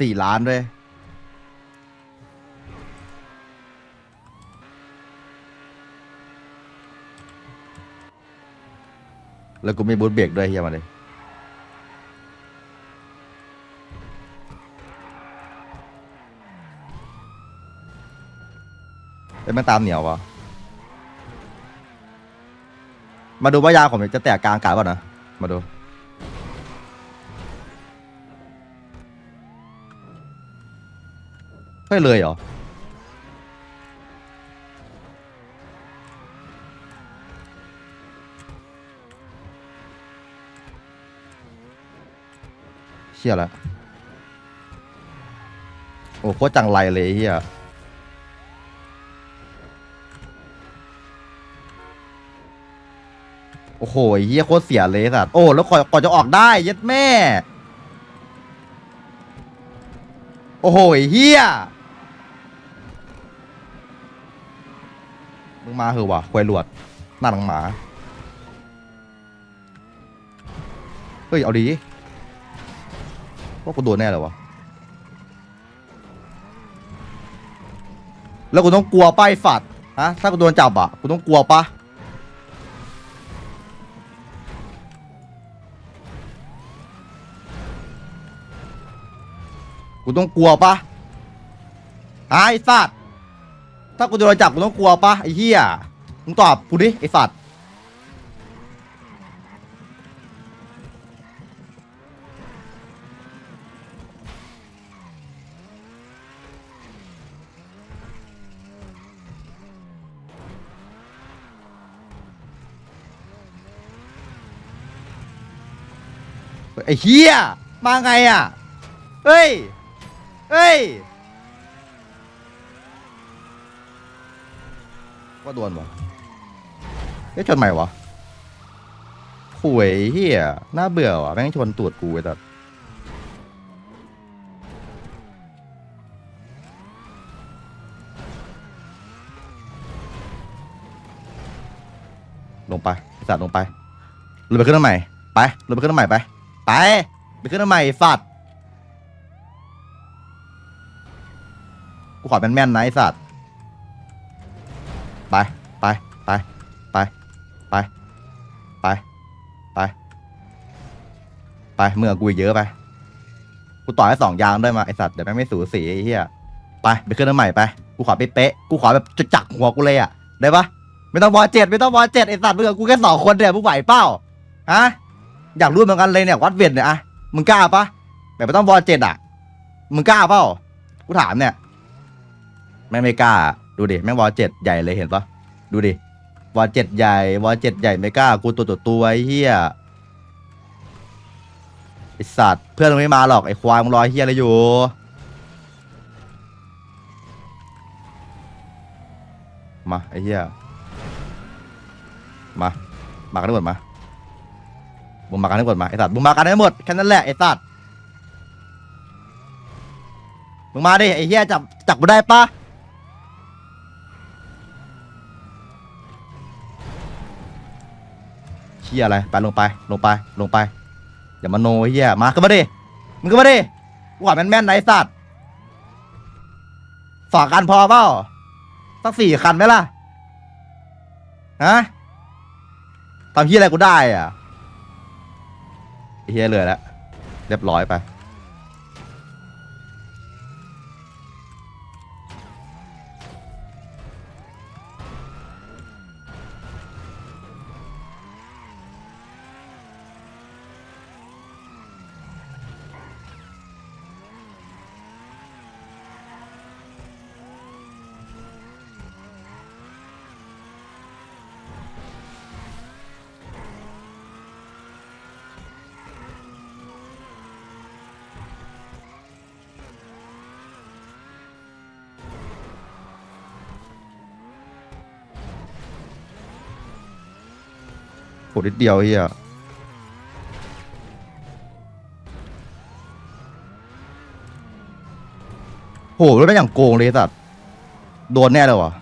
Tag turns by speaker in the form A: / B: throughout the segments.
A: สี่ล้านด้วยแล้วกูมีบูทเบรกด้วยเฮียมาเลยเป็นมันตามเหนียววะมาดูว่ายางผมจะแตกกลางอากาศป่ะนะ มาดู ไม่เลยเหรอ เชี่ยละโอ้โคตรจังไรเลยเฮียโอ้โหเฮียโคตรเสียเลยสัตว์โอ้แล้วก่อนก่อนจะออกได้ย็ดแม่ โอ้โหเฮีย มึงมาเหอะวะควยหลวดหน้าหลังหมา เฮ้ย เอาดีว่ากูโดนแน่เลยวะ แล้วกูต้องกลัวป้ายฝัดฮะถ้ากูโดนจับอะกูต้องกลัวปะกูต้องกลัวปะไอ้สัตว์ ถ้ากูโดนจับกูต้องกลัวปะไอ้เหี้ยมึงตอบกูดิไอ้สัตว์ไอ้เฮียมาไงอะเฮ้ยเฮ้ย ว่าโดนวะเฮ้ยชนใหม่วะข่วยเฮียน่าเบื่อวะแม่งชนตูดกูไอ้ตัดลงไปสัตว์ลงไปลงไปขึ้นน้ำใหม่ ไปลงไปขึ้นน้ำใหม่ไป ไป ไปขึ้นน้ำใหม่สัตว์กูขอแม่นๆนะไอ้สัตว์ ไปเมื่อกูเยอะไป กูต่อให้สองยางด้วยมาไอสัตว์เดี๋ยวแม่งไม่สูสีไอ้เหี้ยไปไปขึ้นน้ำใหม่ไปกูขอไปเป๊ะกูขอแบบจะจักหัวกูเลยอะได้ปะไม่ต้องวอเจ็ดไม่ต้องวอเจ็ดไอสัตว์มึงกับกูแค่สองคนเนี่ยมึงไหวเปล่าฮะอยากรู้เหมือนกันเลยเนี่ยวัดเวทเนี่ยอะมึงกล้าปะแบบไม่ต้องวอเจ็ดอะมึงกล้าเปล่ากูถามเนี่ยแม่ไม่กล้า ดูดิแม่งวอเจ็ดใหญ่เลยเห็นปะดูดิวอเจ็ดใหญ่วอเจ็ดใหญ่ไม่กล้ากูตัวตัวตัวไอ้เหี้ย ไอสัตว์เพื่อนมึงไม่มาหรอกไอควายมึงรอไอ้เหี้ยอะไรอยู่ มาไอเหี้ยมามากันให้หมดมามึงมากันให้หมดมาไอสัตว์มึงมากันให้หมดแค่นั้นแหละไอสัตว์มึงมาดิไอเหี้ยจับจับกูได้ปะเชี่ยอะไรไปลงไปลงไปลงไป อย่ามาโนเฮี้ยมาก็มาดิมึงก็มาดิว่าแม่นๆนะไอสัตว์ฝากกันพอเปล่าสักสี่คันไหมล่ะฮะทำเฮียอะไรกูได้อะเฮียเลยแล้วเรียบร้อยไป โหนิดเดียวเฮียโหรถไม่อย่างโกงเลยสัตว์โดนแน่เลยวะ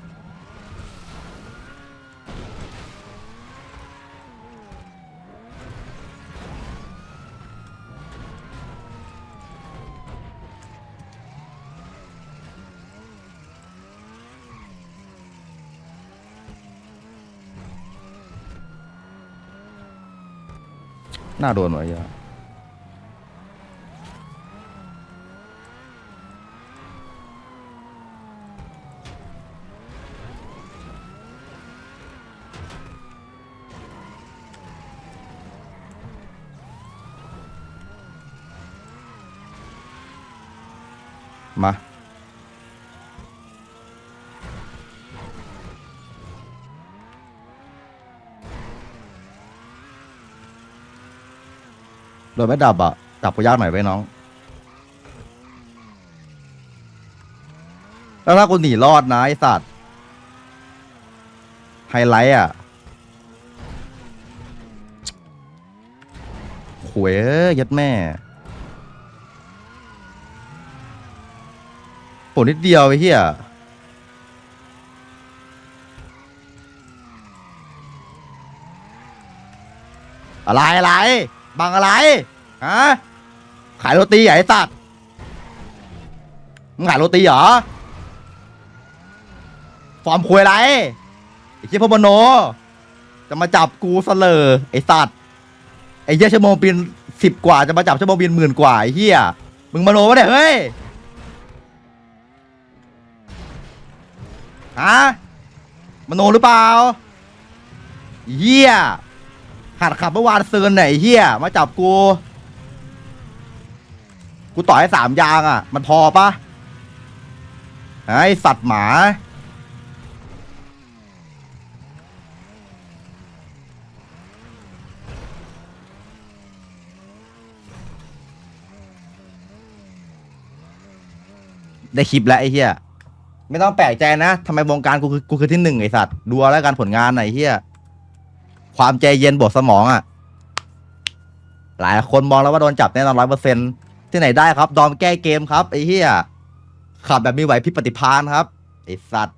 A: น่าโดนไว้เหี้ยอะมา โดนไม่ดับอะดับกูยากหน่อยไว้น้อง แล้วถ้ากูหนีรอดนะไอสัตว์ ไฮไลท์อะหวยยยัดแม่ผลนิดเดียวไอ้เหี้ยอะไรอะไร บังอะไรฮะขายโรตีเหรอไอ้สัตว์มึงขายโรตีเหรอฟอร์มคุยอะไรไอ้เชี่ยพวกมโน จะมาจับกูซะเลยไอ้สัตว์ไอ้เหี้ยชั่วโมงบินสิบกว่าจะมาจับชั่วโมงบินหมื่นกว่าไอ้เหี้ยมึงมโนวะเนี่ยเฮ้ยฮะมโนหรือเปล่าเหี้ย หัดขับเมื่อวานเซิร์นไหนเฮียมาจับกู กูต่อให้สามยางอะ มันพอปะไอสัตว์หมา ได้คลิปแล้วไอ้เฮียไม่ต้องแปลกใจนะทำไมวงการกูคือกูคือที่หนึ่งไอ้สัตว์ดูแล้วกันผลงานไหนเฮีย ความใจเย็นบวกสมองอะ หลายคนมองแล้วว่าโดนจับแน่นอนร้อยเปอร์เซ็นที่ไหนได้ครับ ดอมแก้เกมครับไอ้เหี้ยขับแบบมีไหวพริบปฏิพานครับไอ้สัตว